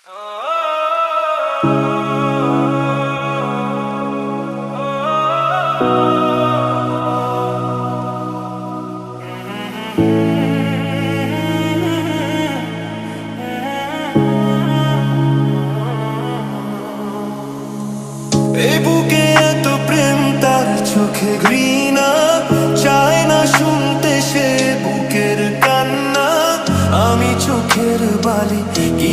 এই বুকে এত প্রেম, তার চোখে ঘৃণা। চায় না শুনতে সে বুকের কান্না। আমি চোখের বালি, কি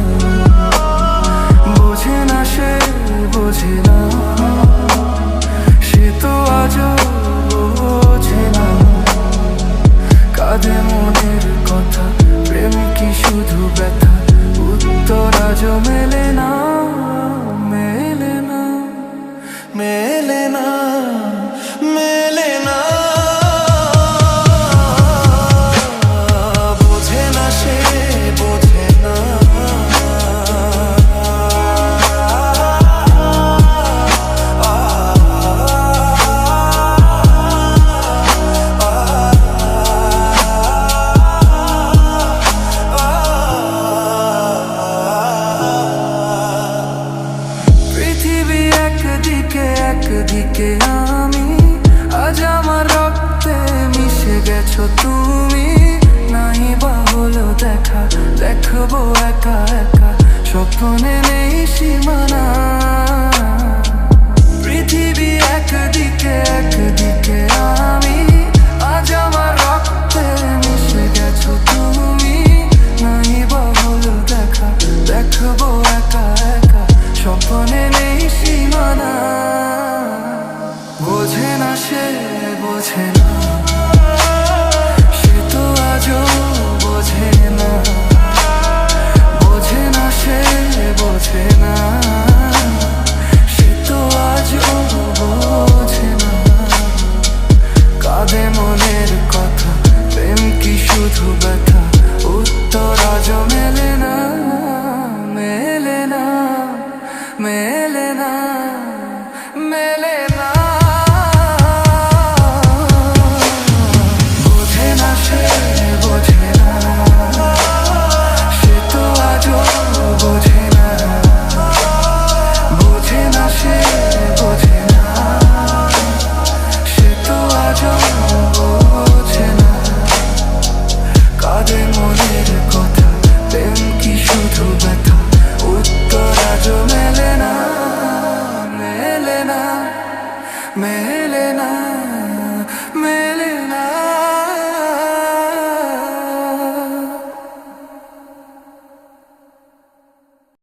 মেলে না একদিকে আমি, আজ আমার রক্তে মিশে গেছো তুমি। নাই বা হলো দেখা, দেখব একা একা। স্বপ্নে নেই সীমানা। সে বোঝে না। সে তো আজও বোঝে না। বোঝে না সে, বোঝে না। সে তো আজও বোঝে না। কাঁদে মনের কথা, প্রেম কি শুধু ব্যথা?